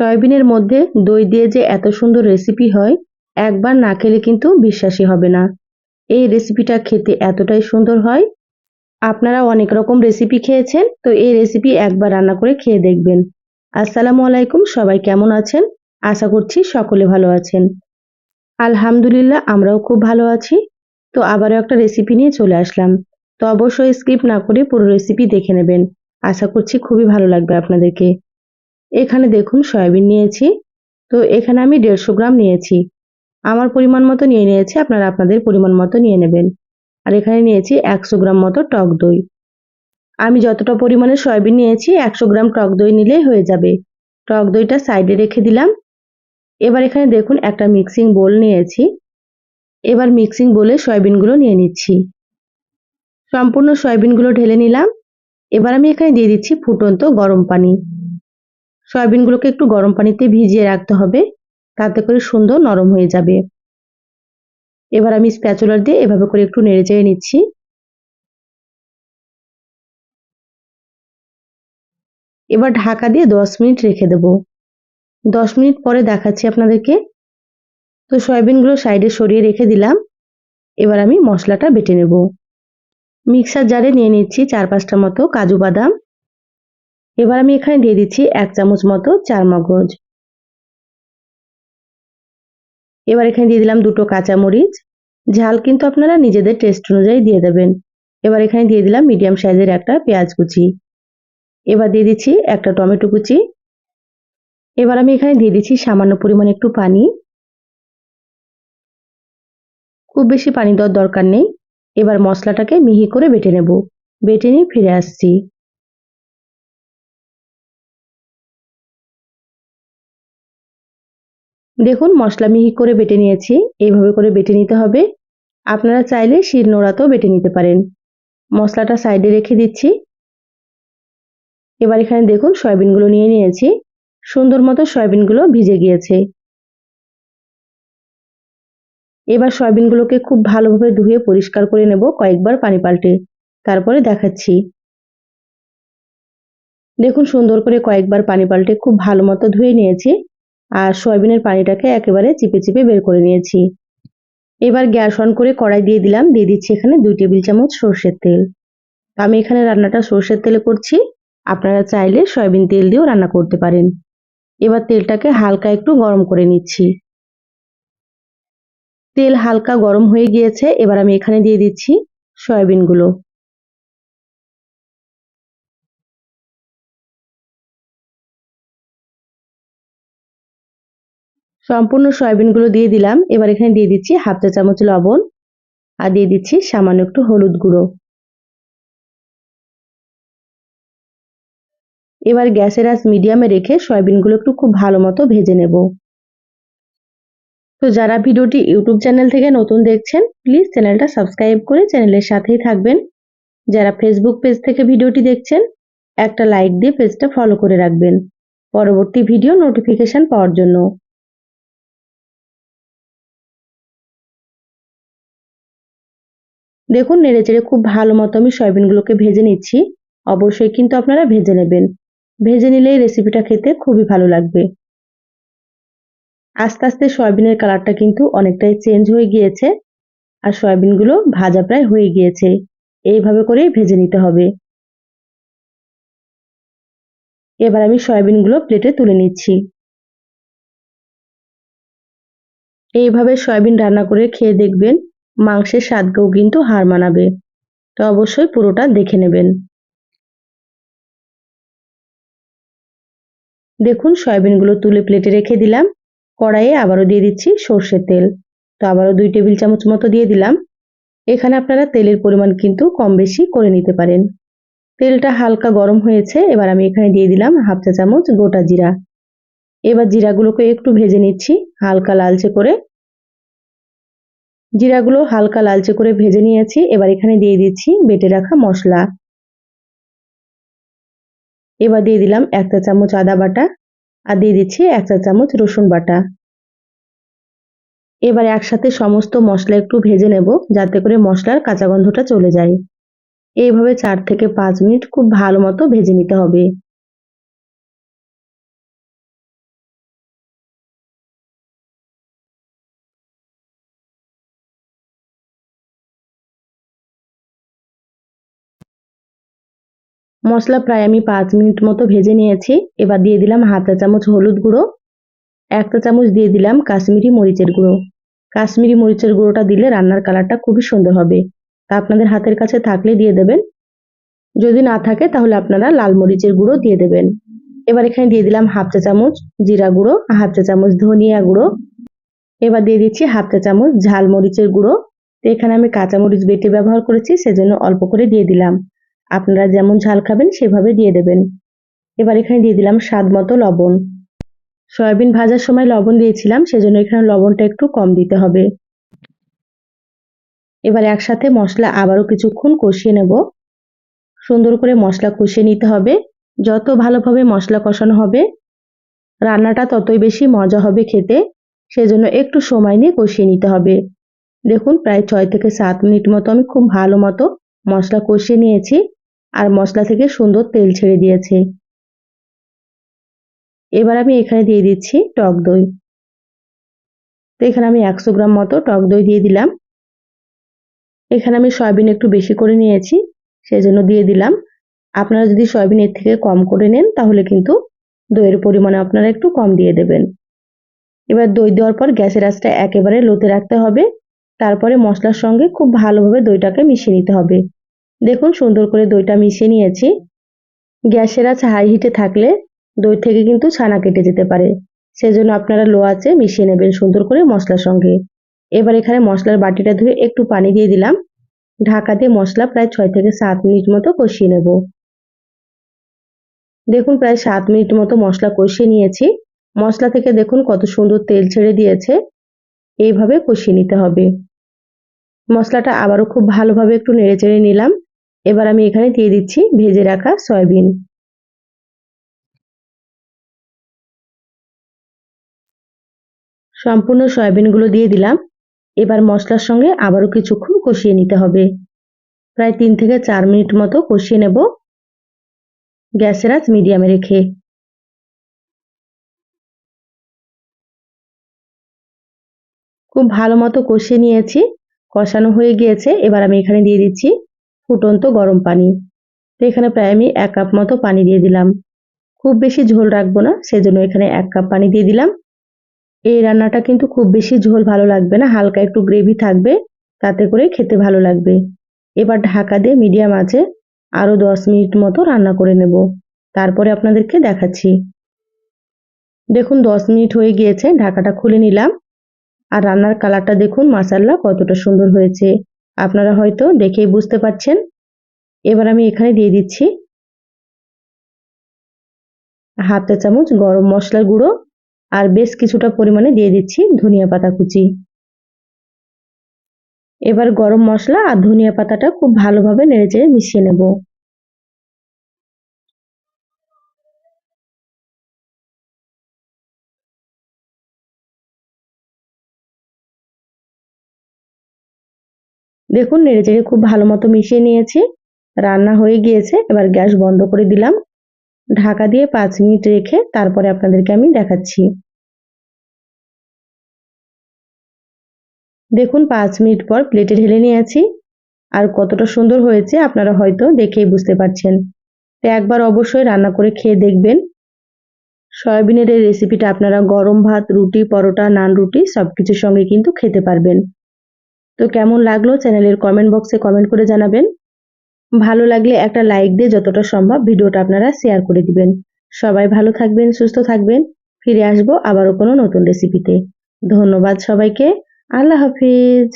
সয়াবিনের মধ্যে দই দিয়ে যে এত সুন্দর রেসিপি হয়, একবার না খেলে কিন্তু বিশ্বাসই হবে না। এই রেসিপিটা খেতে এতটাই সুন্দর হয়। আপনারা অনেক রকম রেসিপি খেয়েছেন, তো এই রেসিপি একবার রান্না করে খেয়ে দেখবেন। আসসালামু আলাইকুম, সবাই কেমন আছেন? আশা করছি সকলে ভালো আছেন। আলহামদুলিল্লাহ, আমরাও খুব ভালো আছি। তো আবারও একটা রেসিপি নিয়ে চলে আসলাম। তো অবশ্যই স্কিপ না করে পুরো রেসিপি দেখে নেবেন। আশা করছি খুবই ভালো লাগবে আপনাদেরকে। এখানে দেখুন সয়াবিন নিয়েছি। তো এখানে আমি দেড়শো গ্রাম নিয়েছি। আমার পরিমাণ মতো নিয়ে নিয়েছি, আপনারা আপনাদের পরিমাণ মতো নিয়ে নেবেন। আর এখানে নিয়েছি একশো গ্রাম মতো টক দই। আমি যতটা পরিমাণে সয়াবিন নিয়েছি, একশো গ্রাম টক দই নিলেই হয়ে যাবে। টক দইটা সাইডে রেখে দিলাম। এবার এখানে দেখুন একটা মিক্সিং বোল নিয়েছি। এবার মিক্সিং বোলে সয়াবিনগুলো নিয়ে নিচ্ছি। সম্পূর্ণ সয়াবিনগুলো ঢেলে নিলাম। এবার আমি এখানে দিয়ে দিচ্ছি ফুটন্ত গরম পানি। সয়াবিনগুলোকে একটু গরম পানিতে ভিজিয়ে রাখতে হবে। তাতে করে সুন্দর নরম হয়ে যাবে। এবার আমি স্প্যাচুলার দিয়ে এভাবে করে একটু নেড়ে চেড়ে নিচ্ছি। এবার ঢাকা দিয়ে দশ মিনিট রেখে দেব। দশ মিনিট পরে দেখাচ্ছি আপনাদেরকে। তো সয়াবিনগুলো সাইডে সরিয়ে রেখে দিলাম। এবার আমি মশলাটা বেটে নেব। মিক্সার জারে নিয়ে নিচ্ছি চার পাঁচটা মতো কাজু বাদাম। এবার আমি এখানে দিয়ে দিচ্ছি এক চামচ মতো চার মগজ। এবার এখানে দিয়ে দিলাম দুটো কাঁচামরিচ। ঝাল কিন্তু আপনারা নিজেদের টেস্ট অনুযায়ী দিয়ে দেবেন। এবার এখানে দিয়ে দিলাম মিডিয়াম সাইজের একটা পেঁয়াজ কুচি। এবার দিয়ে দিচ্ছি একটা টমেটো কুচি। এবার আমি এখানে দিয়ে দিচ্ছি সামান্য পরিমাণে একটু পানি। খুব বেশি পানি দেওয়ার দরকার নেই। এবার মশলাটাকে মিহি করে বেটে নেব। বেটে নিয়ে ফিরে আসছি। দেখুন, মশলা মিহি করে বেটে নিয়েছি। এইভাবে করে বেটে নিতে হবে। আপনারা চাইলে শির নোড়াতেও বেটে নিতে পারেন। মশলাটা সাইডে রেখে দিচ্ছি। এবার এখানে দেখুন, সয়াবিনগুলো নিয়ে নিয়েছি। সুন্দর মতো সয়াবিনগুলো ভিজে গিয়েছে। এবার সয়াবিনগুলোকে খুব ভালোভাবে ধুয়ে পরিষ্কার করে নেব কয়েকবার পানি পাল্টে। তারপরে দেখাচ্ছি। দেখুন, সুন্দর করে কয়েকবার পানি পাল্টে খুব ভালো মতো ধুয়ে নিয়েছি। আর সয়াবিনের পানিটাকে একেবারে চিপে চিপে বের করে নিয়েছি। এবার গ্যাস অন করে কড়াই দিয়ে দিলাম, দিয়ে দিচ্ছি এখানে দুই টেবিল চামচ সর্ষের তেল। আমি এখানে রান্নাটা সর্ষের তেলে করছি, আপনারা চাইলে সয়াবিন তেল দিয়েও রান্না করতে পারেন। এবার তেলটাকে হালকা একটু গরম করে নিচ্ছি। তেল হালকা গরম হয়ে গিয়েছে, এবার আমি এখানে দিয়ে দিচ্ছি সয়াবিনগুলো। সম্পূর্ণ সয়াবিনগুলো দিয়ে দিলাম। এবার এখানে দিয়ে দিচ্ছি হাফ চা চামচ লবণ আর দিয়ে দিচ্ছি সামান্য একটু হলুদ গুঁড়ো। এবার গ্যাসের আঁচ মিডিয়ামে রেখে সয়াবিনগুলো একটু খুব ভালো মতো ভেজে নেব। তো যারা ভিডিওটি ইউটিউব চ্যানেল থেকে নতুন দেখছেন, প্লিজ চ্যানেলটা সাবস্ক্রাইব করে চ্যানেলের সাথেই থাকবেন। যারা ফেসবুক পেজ থেকে ভিডিওটি দেখছেন, একটা লাইক দিয়ে পেজটা ফলো করে রাখবেন। পরবর্তী ভিডিও নোটিফিকেশন পাওয়ার জন্য। দেখুন, নেড়েচেড়ে খুব ভালো মতো আমি সয়াবিনগুলোকে ভেজে নিচ্ছি। অবশ্যই কিন্তু আপনারা ভেজে নেবেন। ভেজে নিলেই রেসিপিটা খেতে খুবই ভালো লাগবে। আস্তে আস্তে সয়াবিনের কালারটা কিন্তু অনেকটাই চেঞ্জ হয়ে গিয়েছে আর সয়াবিনগুলো ভাজা প্রায় হয়ে গিয়েছে। এইভাবে করেই ভেজে নিতে হবে। এবার আমি সয়াবিনগুলো প্লেটে তুলে নিচ্ছি। এইভাবে সয়াবিন রান্না করে খেয়ে দেখবেন মাংসের স্বাদকেও কিন্তু হার মানাবে। তো অবশ্যই পুরোটা দেখে নেবেন। দেখুন, সয়াবিনগুলো তুলে প্লেটে রেখে দিলাম। কড়াইয়ে আবারও দিয়ে দিচ্ছি সর্ষের তেল। তো আবারও দুই টেবিল চামচ মতো দিয়ে দিলাম। এখানে আপনারা তেলের পরিমাণ কিন্তু কম বেশি করে নিতে পারেন। তেলটা হালকা গরম হয়েছে, এবার আমি এখানে দিয়ে দিলাম হাফ চা চামচ গোটা জিরা। এবার জিরাগুলোকে একটু ভেজে নিচ্ছি হালকা লালচে করে। জিরাগুলো হালকা লালচে করে ভেজে নিয়েছি। এবার এখানে দিয়ে দিচ্ছি বেটে রাখা মশলা। এবার দিয়ে দিলাম এক চা চামচ আদা বাটা আর দিয়ে দিচ্ছি এক চা চামচ রসুন বাটা। এবার একসাথে সমস্ত মশলা একটু ভেজে নেব যাতে করে মশলার কাঁচা গন্ধটা চলে যায়। এইভাবে চার থেকে পাঁচ মিনিট খুব ভালো মতো ভেজে নিতে হবে। মশলা প্রায় আমি পাঁচ মিনিট মতো ভেজে নিয়েছি। এবার দিয়ে দিলাম হাফ চা চামচ হলুদ গুঁড়ো একটা চামচ দিয়ে দিলাম কাশ্মীরি মরিচের গুঁড়ো। কাশ্মীরি মরিচের গুঁড়োটা দিলে রান্নার কালারটা খুবই সুন্দর হবে। তা আপনাদের হাতের কাছে থাকলে দিয়ে দেবেন। যদি না থাকে তাহলে আপনারা লাল মরিচের গুঁড়ো দিয়ে দেবেন। এবার এখানে দিয়ে দিলাম হাফ চা চামচ জিরা গুঁড়ো, হাফ চা চামচ ধনিয়া গুঁড়ো। এবার দিয়ে দিচ্ছি হাফ চা চামচ ঝাল মরিচের গুঁড়ো। তো এখানে আমি কাঁচামরিচ বেটে ব্যবহার করেছি, সেজন্য অল্প করে দিয়ে দিলাম। আপনারা যেমন ঝাল খাবেন, সেভাবে দিয়ে দেবেন। এবার এখানে দিয়ে দিলাম স্বাদ মতো লবণ। সয়াবিন ভাজার সময় লবণ দিয়েছিলাম, সেজন্য এখানে লবণটা একটু কম দিতে হবে। এবার একসাথে মশলা আবারও কিছুক্ষণ কষিয়ে নেব। সুন্দর করে মশলা কষিয়ে নিতে হবে। যত ভালোভাবে মশলা কষানো হবে, রান্নাটা ততই বেশি মজা হবে খেতে। সেজন্য একটু সময় নিয়ে কষিয়ে নিতে হবে। দেখুন, প্রায় ছয় থেকে সাত মিনিট মতো আমি খুব ভালো মতো মশলা কষিয়ে নিয়েছি আর মশলা থেকে সুন্দর তেল ছেড়ে দিয়েছে। এবার আমি এখানে দিয়ে দিচ্ছি টক দই। তো এখানে আমি একশো গ্রাম মতো টক দই দিয়ে দিলাম। এখানে আমি সয়াবিন একটু বেশি করে নিয়েছি সেই জন্য দিয়ে দিলাম। আপনারা যদি সয়াবিন এর থেকে কম করে নেন, তাহলে কিন্তু দইয়ের পরিমাণে আপনারা একটু কম দিয়ে দেবেন। এবার দই দেওয়ার পর গ্যাসের আঁচটা একেবারে লোতে রাখতে হবে। তারপরে মশলার সঙ্গে খুব ভালোভাবে দইটাকে মিশিয়ে নিতে হবে। দেখুন, সুন্দর করে দইটা মিশিয়ে নিয়েছি। গ্যাসের আঁচ হাই হিটে থাকলে দই থেকে কিন্তু ছানা কেটে যেতে পারে। সেজন্য আপনারা লো আঁচে মিশিয়ে নেবেন সুন্দর করে মশলার সঙ্গে। এবার এখানে মশলার বাটিটা ধুয়ে একটু পানি দিয়ে দিলাম। ঢাকা দিয়ে মশলা প্রায় ছয় থেকে সাত মিনিট মতো কষিয়ে নেব। দেখুন, প্রায় সাত মিনিট মতো মশলা কষিয়ে নিয়েছি। মশলা থেকে দেখুন কত সুন্দর তেল ছেড়ে দিয়েছে। এইভাবে কষিয়ে নিতে হবে। মশলাটা আবারও খুব ভালোভাবে একটু নেড়ে চেড়ে নিলাম। এবার আমি এখানে দিয়ে দিচ্ছি ভেজে রাখা সয়াবিন। সম্পূর্ণ সয়াবিনগুলো দিয়ে দিলাম। এবার মশলার সঙ্গে আবারও কিছুক্ষণ কষিয়ে নিতে হবে। প্রায় তিন থেকে চার মিনিট মতো কষিয়ে নেব। গ্যাসের আঁচ মিডিয়ামে রেখে। খুব ভালো মতো কষিয়ে নিয়েছি। কষানো হয়ে গিয়েছে। এবার আমি এখানে দিয়ে দিচ্ছি ফুটন্ত গরম পানি। তো এখানে প্রায় আমি এক কাপ মতো পানি দিয়ে দিলাম। খুব বেশি ঝোল রাখব না, সেজন্য এখানে এক কাপ পানি দিয়ে দিলাম। এই রান্নাটা কিন্তু খুব বেশি ঝোল ভালো লাগবে না, হালকা একটু গ্রেভি থাকবে, তাতে করে খেতে ভালো লাগবে। এবার ঢাকা দিয়ে মিডিয়াম আছে আরও দশ মিনিট মতো রান্না করে নেব। তারপরে আপনাদেরকে দেখাচ্ছি। দেখুন, দশ মিনিট হয়ে গিয়েছে, ঢাকাটা খুলে নিলাম। আর রান্নার কালারটা দেখুন মাসাল্লা কতটা সুন্দর হয়েছে। আপনারা হয়তো দেখেই বুঝতে পারছেন। এবার আমি এখানে দিয়ে দিচ্ছি হাফ চামচ গরম মশলার গুঁড়ো আর বেশ কিছুটা পরিমাণে দিয়ে দিচ্ছি ধনিয়া পাতা কুচি। এবার গরম মশলা আর ধনিয়া পাতাটা খুব ভালোভাবে নেড়েচেড়ে মিশিয়ে নেব। দেখুন, নেড়েচেড়ে খুব ভালো মতো মিশিয়ে নিয়েছি। রান্না হয়ে গিয়েছে, এবার গ্যাস বন্ধ করে দিলাম। ঢাকা দিয়ে পাঁচ মিনিট রেখে তারপরে আপনাদেরকে আমি দেখাচ্ছি। দেখুন, পাঁচ মিনিট পর প্লেটে ঢেলে নিয়েছি। আর কতটা সুন্দর হয়েছে, আপনারা হয়তো দেখেই বুঝতে পারছেন। তো একবার অবশ্যই রান্না করে খেয়ে দেখবেন। সয়াবিনের এই রেসিপিটা আপনারা গরম ভাত, রুটি, পরোটা, নান রুটি সব কিছুর সঙ্গে কিন্তু খেতে পারবেন। তো কেমন লাগল চ্যানেলের কমেন্ট বক্সে কমেন্ট করে জানাবেন। ভালো লাগলে একটা লাইক দিয়ে যতটা সম্ভব ভিডিওটা আপনারা শেয়ার করে দিবেন। সবাই ভালো থাকবেন, সুস্থ থাকবেন। ফিরে আসব আবারও কোনো নতুন রেসিপিতে ধন্যবাদ সবাইকে। আল্লাহ হাফিজ।